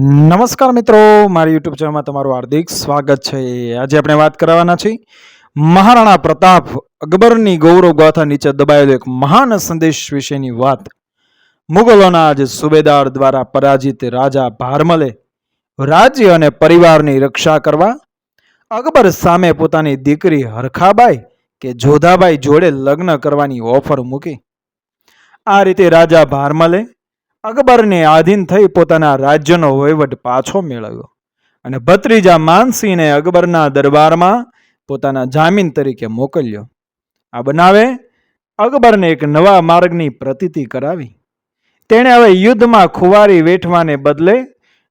નમસ્કાર મિત્રો, મારી યુટ્યુબ ચેનલમાં તમારું હાર્દિક સ્વાગત છે. આજે આપણે વાત કરવાના છીએ મહારાણા પ્રતાપ અકબરની ગૌરવ ગાથા નીચે દબાયેલો એક મહાન સંદેશ વિશેની વાત. મુગલોના આજે સુબેદાર દ્વારા પરાજિત રાજા ભારમલે રાજ્ય અને પરિવારની રક્ષા કરવા અકબર સામે પોતાની દીકરી હરખાબાઈ કે જોધાબાઈ જોડે લગ્ન કરવાની ઓફર મૂકી. આ રીતે રાજા ભારમલે અકબરને આધીન થઈ પોતાના રાજ્યનો વહીવટ પાછો મેળવ્યો. અને ભત્રીજા માનસિંહને અકબરના દરબારમાં પોતાના જામીન તરીકે મોકલ્યો. આ બનાવે અકબરને એક નવા માર્ગની પ્રતીતિ કરાવી. તેણે હવે યુદ્ધમાં ખુવારી વેઠવાને બદલે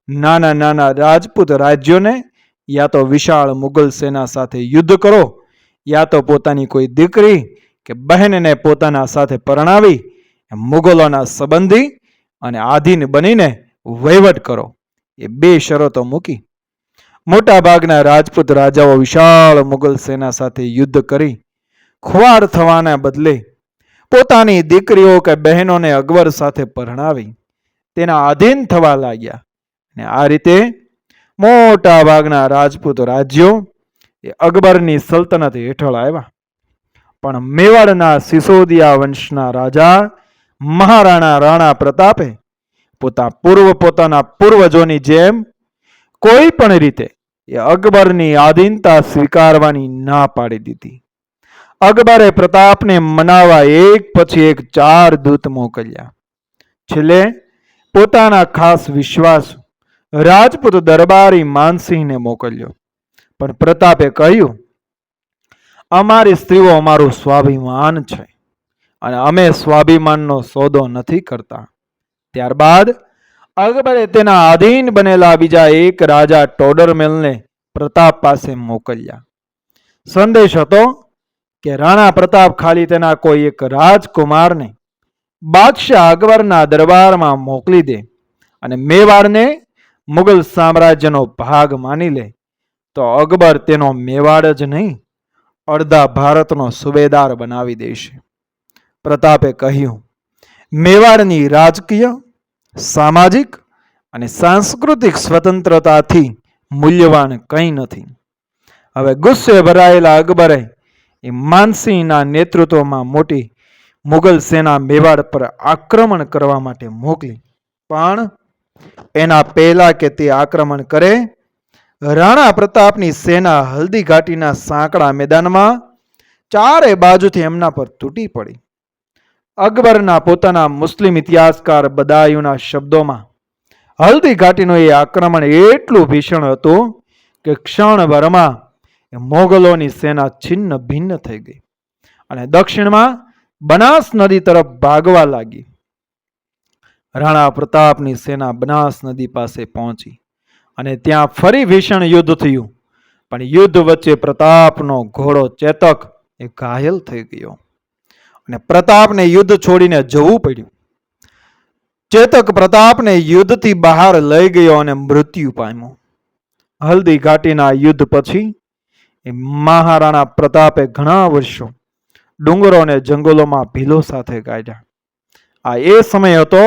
નાના નાના રાજપૂત રાજ્યોને, યા તો વિશાળ મુગલ સેના સાથે યુદ્ધ કરો, યા તો પોતાની કોઈ દીકરી કે બહેનને પોતાના સાથે પરણાવી મુગલોના સંબંધી અને આધીન બનીને વહીવટ કરો. એ બે શરતો મૂકી. મોટાભાગના રાજપૂત રાજાઓ વિશાળ મુગલ સેના સાથે યુદ્ધ કરી. ખુવાર થવાના બદલે પોતાની દીકરીઓ કે બહેનોને અકબર સાથે પરણાવી. તેના આધીન થવા લાગ્યા. અને આ રીતે મોટા ભાગના રાજપૂત રાજ્યો એ અકબરની સલ્તનત હેઠળ આવ્યા. પણ મેવાડના સિસોદિયા વંશના રાજા મહારાણા રાણા પ્રતાપે પોતા પૂર્વ પોતાના પૂર્વજોની જેમ કોઈ પણ રીતે એ અકબરની આધીનતા સ્વીકારવાની ના પાડી દીધી. અકબરે પ્રતાપને મનાવા એક પછી એક ચાર દૂત મોકલ્યા. છેલ્લે પોતાના ખાસ વિશ્વાસ રાજપૂત દરબારી માનસિંહને મોકલ્યો. પણ પ્રતાપે કહ્યું, અમારી સ્ત્રીઓ અમારું સ્વાભિમાન છે. અને અમે સ્વાભિમાનનો સોદો નથી કરતા. ત્યારબાદ અકબરે તેના આધીન બનેલા બીજા એક રાજા ટોડરમેલને પ્રતાપ પાસે મોકલ્યા. સંદેશ હતો કે રાણા પ્રતાપ ખાલી તેના કોઈ એક રાજકુમારને બાદશાહ અકબરના દરબારમાં મોકલી દે અને મેવાડને મુગલ સામ્રાજ્યનો ભાગ માની લે, તો અકબર તેનો મેવાડ જ નહીં, અડધા ભારતનો સુબેદાર બનાવી દેશે. પ્રતાપે કહ્યું, મેવાડની રાજકીય, સામાજિક અને સાંસ્કૃતિક સ્વતંત્રતાથી મૂલ્યવાન કંઈ નથી. હવે ગુસ્સે ભરાયેલા અકબરે એ માનસિંહના નેતૃત્વમાં મોટી મુગલ સેના મેવાડ પર આક્રમણ કરવા માટે મોકલી. પણ એના પહેલા કે તે આક્રમણ કરે, રાણા પ્રતાપની સેના હલ્દી ઘાટીના સાંકડા મેદાનમાં ચારે બાજુથી એમના પર તૂટી પડી. અકબરના પોતાના મુસ્લિમ ઇતિહાસકાર બદાયુના શબ્દોમાં, હલ્દી ઘાટીનું એ આક્રમણ એટલું ભીષણ હતું કે ક્ષણભરમાં મોગલોની સેના છિન્ન ભિન્ન થઈ ગઈ અને દક્ષિણમાં બનાસ નદી તરફ ભાગવા લાગી. રાણા પ્રતાપની સેના બનાસ નદી પાસે પહોંચી અને ત્યાં ફરી ભીષણ યુદ્ધ થયું, પણ યુદ્ધ વચ્ચે પ્રતાપનો ઘોડો ચેતક એ ઘાયલ થઈ ગયો. અને પ્રતાપને યુદ્ધ છોડીને જવું પડ્યું. ચેતક પ્રતાપને યુદ્ધથી બહાર લઈ ગયો અને મૃત્યુ પામ્યો. હલ્દી ઘાટીના યુદ્ધ પછી એ મહારાણા પ્રતાપે ઘણા વર્ષો ડુંગરો અને જંગલોમાં ભીલો સાથે કાઢ્યા આ એ સમય હતો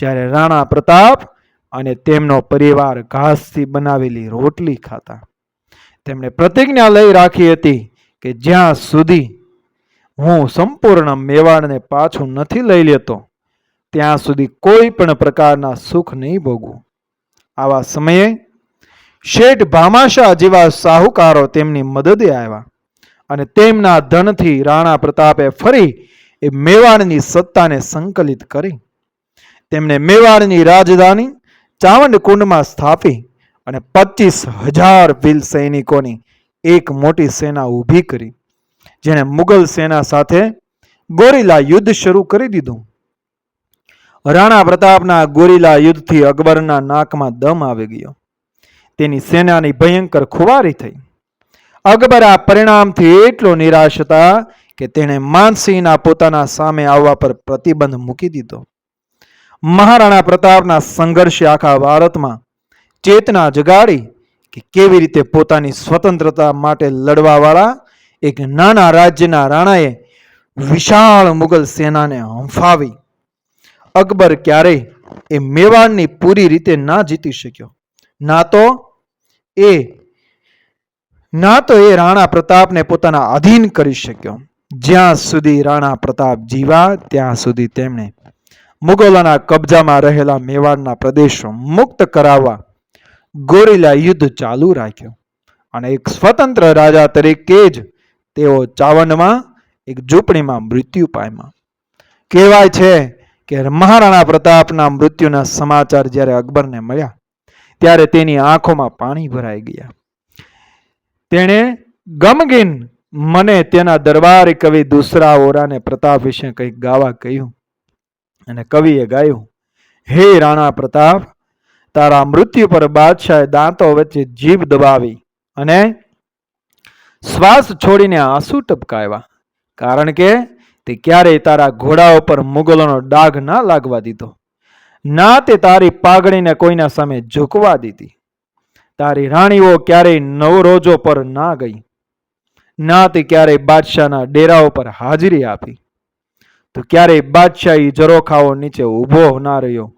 જ્યારે રાણા પ્રતાપ અને તેમનો પરિવાર ઘાસથી બનાવેલી રોટલી ખાતા. તેમણે પ્રતિજ્ઞા લઈ રાખી હતી કે જ્યાં સુધી હું સંપૂર્ણ મેવાડને પાછું નથી લઈ લેતો. ત્યાં સુધી કોઈ પણ પ્રકારના સુખ નહીં ભોગવું. આવા સમયે શેઠ ભામાશા જેવા સાહુકારો તેમની મદદે આવ્યા અને તેમના ધનથી રાણા પ્રતાપે ફરી એ મેવાડની સત્તાને સંકલિત કરી. તેમણે મેવાડની રાજધાની ચાવંડકુંડમાં સ્થાપી અને પચીસ હજાર ભીલ સૈનિકોની એક મોટી સેના ઊભી કરી. જેણે મુગલ સેના સાથે ગોરીલા યુદ્ધ શરૂ કરી દીધું. રાણા પ્રતાપના ગોરીલા યુદ્ધથી અકબરના નાકમાં દમ આવી ગયો. તેની સેનાની ભયંકર ખુવારી થઈ. અકબર આ પરિણામથી એટલો નિરાશ હતા કે તેણે માનસિંહના પોતાના સામે આવવા પર પ્રતિબંધ મૂકી દીધો. મહારાણા પ્રતાપના સંઘર્ષે આખા ભારતમાં ચેતના જગાડી કે કેવી રીતે પોતાની સ્વતંત્રતા માટે લડવાવાળા એક નાના રાજ્યના રાણાએ વિશાળ મુગલ સેનાને હંફાવી. અકબર ક્યારેય એ મેવાડની પૂરી રીતે ના જીતી શક્યો. ના તો એ, ના તો એ રાણા પ્રતાપને પોતાના અધીન કરી શક્યો. જ્યાં સુધી રાણા પ્રતાપ જીવા, ત્યાં સુધી તેમણે મુગલોના કબજામાં રહેલા મેવાડના પ્રદેશો મુક્ત કરાવવા ગોરીલા યુદ્ધ ચાલુ રાખ્યું. અને એક સ્વતંત્ર રાજા તરીકે જ તેઓ ચાવનમાં, એક ઝૂંપડીમાં મૃત્યુ પામ્યા. કહેવાય છે કે મહારાણા પ્રતાપના મૃત્યુના સમાચાર જ્યારે અકબરને મળ્યા, ત્યારે તેની આંખોમાં પાણી ભરાઈ ગયા. તેણે ગમગીન મને તેના દરબારી કવિ દુસરા ઓરાને પ્રતાપ વિશે કંઈક ગાવા કહ્યું અને કવિએ ગાયું, હે રાણા પ્રતાપ, તારા મૃત્યુ પર બાદશાહે દાંતો વચ્ચે જીભ દબાવી અને શ્વાસ છોડીને આંસુ ટપકાવ્યા. કારણ કે તે ક્યારેય તારા ઘોડાઓ પર મુગલોનો ડાઘ ના લાગવા દીધો. ના તે તારી પાઘડીને કોઈના સામે ઝૂકવા દીધી. તારી રાણીઓ ક્યારેય નવરોજો પર ના ગઈ. ના તે ક્યારેય બાદશાહના ડેરાઓ પર હાજરી આપી. તો ક્યારેય બાદશાહી ઝરોખાઓ નીચે ઊભો ના રહ્યો.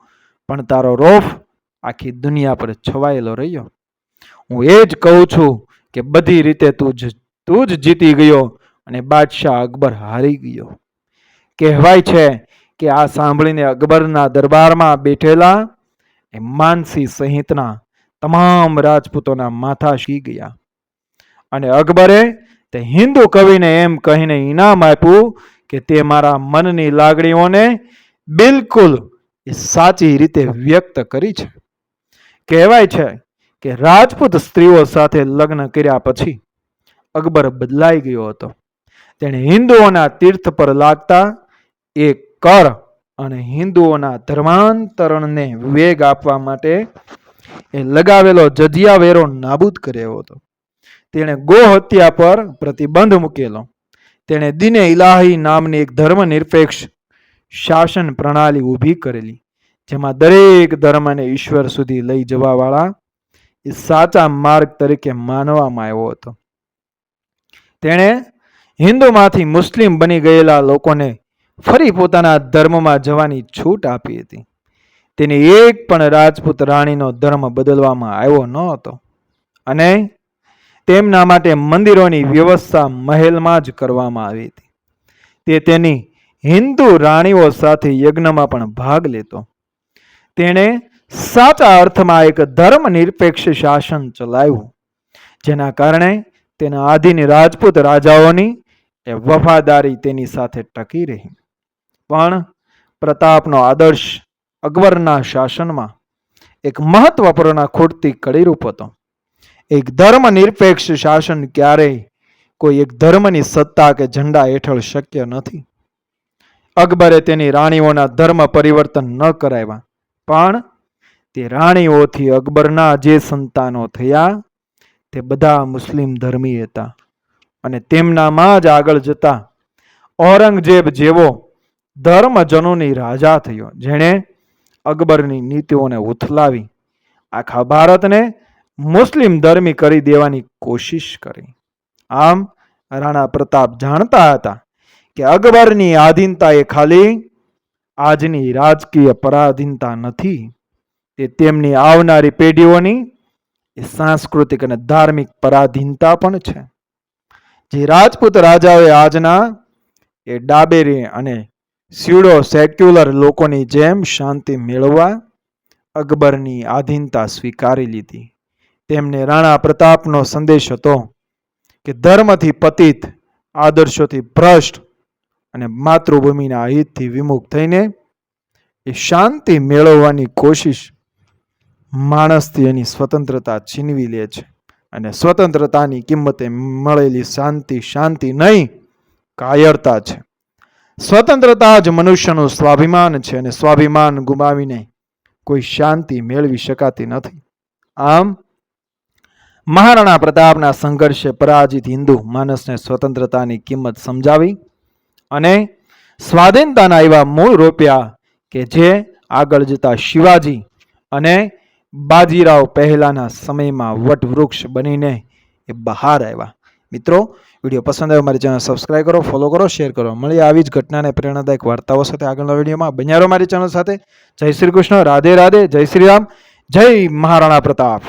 પણ તારો રોફ આખી દુનિયા પર છવાયેલો રહ્યો. હું એ જ કહું છું કે બધી રીતે તું જ તું જ જીતી ગયો અને બાદશાહ અકબર હારી ગયો. કહેવાય છે કે આ સાંભળીને અકબરના દરબારમાં બેઠેલા એ માનસી સહિતના તમામ રાજપૂતોના માથા શી ગયા. અને અકબરે તે હિન્દુ કવિને એમ કહીને ઇનામ આપ્યું કે તે મારા મનની લાગણીઓને બિલકુલ સાચી રીતે વ્યક્ત કરી છે. કહેવાય છે કે રાજપૂત સ્ત્રીઓ સાથે લગ્ન કર્યા પછી અકબર બદલાઈ ગયો હતો. તેણે હિન્દુઓના તીર્થ પર લાગતા એ કર અને હિન્દુઓના ધર્માંતરણને વેગ આપવા માટે એ લગાવેલો જજિયા વેરો નાબૂદ કર્યો હતો. તેણે ગો હત્યા પર પ્રતિબંધ મૂકેલો. તેણે દિને ઇલાહી નામની એક ધર્મનિરપેક્ષ શાસન પ્રણાલી ઊભી કરેલી, જેમાં દરેક ધર્મને ઈશ્વર સુધી લઈ જવાવાળા એ સાચા માર્ગ તરીકે માનવામાં આવ્યો હતો. તેણે હિન્દુમાંથી મુસ્લિમ બની ગયેલા લોકોને ફરી પોતાના ધર્મમાં જવાની છૂટ આપી હતી. તેની એક પણ રાજપૂત રાણીનો ધર્મ બદલવામાં આવ્યો ન હતો અને તેમના માટે મંદિરોની વ્યવસ્થા મહેલમાં જ કરવામાં આવી હતી. તે તેની હિન્દુ રાણીઓ સાથે યજ્ઞમાં પણ ભાગ લેતો. તેણે સાચા અર્થમાં એક ધર્મ નિરપેક્ષ શાસન ચલાવ્યું જેના કારણે તેના આધીન રાજપૂત રાજાઓની એ વફાદારી તેની સાથે ટકી રહી. પણ પ્રતાપનો આદર્શ અકબરના શાસનમાં એક મહત્વપૂર્ણ ખૂટતી કડીરૂપ હતો. એક ધર્મ નિરપેક્ષ શાસન ક્યારેય કોઈ એક ધર્મની સત્તા કે ઝંડા હેઠળ શક્ય નથી. અકબરે તેની રાણીઓના ધર્મ પરિવર્તન ન કરાવ્યા, પણ તે રાણીઓથી અકબરના જે સંતાનો થયા, તે બધા મુસ્લિમ ધર્મી હતા અને તેમનામાં જ આગળ જતા ઔરંગઝેબ જેવો ધર્મજનોની રાજા થયો, જેણે અકબરની નીતિઓને ઉથલાવી આખા ભારતને મુસ્લિમ ધર્મી કરી દેવાની કોશિશ કરી. આમ રાણા પ્રતાપ જાણતા હતા કે અકબરની આધીનતા એ ખાલી આજની રાજકીય પરાધીનતા નથી. તે તેમની આવનારી પેઢીઓની એ સાંસ્કૃતિક અને ધાર્મિક પરાધીનતા પણ છે. જે રાજપૂત રાજાઓએ આજના એ ડાબેરી અને સ્યુડો સેક્યુલર લોકોની જેમ શાંતિ મેળવવા અકબરની આધીનતા સ્વીકારી લીધી. તેમને રાણા પ્રતાપનો સંદેશ હતો કે ધર્મથી પતિત, આદર્શોથી ભ્રષ્ટ અને માતૃભૂમિના હિતથી વિમુખ થઈને એ શાંતિ મેળવવાની કોશિશ માણસથી એની સ્વતંત્રતા છીનવી લે છે. અને સ્વતંત્રતાની કિંમતે મળેલી શાંતિ શાંતિ નહીં, કાયરતા છે. સ્વતંત્રતા જ મનુષ્યનું સ્વાભિમાન છે અને સ્વાભિમાન ગુમાવીને કોઈ શાંતિ મેળવી શકાતી નથી. આમ, મહારાણા પ્રતાપના સંઘર્ષે પરાજિત હિન્દુ માનસને સ્વતંત્રતાની કિંમત સમજાવી અને સ્વાધીનતાના એવા મૂળ રોપ્યા કે જે આગળ જતા શિવાજી અને બાજીરાવ પહેલાના સમયમાં વટવૃક્ષ બનીને એ બહાર આવ્યા. મિત્રો, વીડિયો પસંદ આવ્યો મારી ચેનલ સબસ્ક્રાઈબ કરો, ફોલો કરો, શેર કરો. મળીએ આવી જ ઘટનાને પ્રેરણાદાયક વાર્તાઓ સાથે આગળના વિડીયોમાં. બન્યારો મારી ચેનલ સાથે. જય શ્રી કૃષ્ણ. રાધે રાધે. જય શ્રી રામ. જય મહારાણા પ્રતાપ.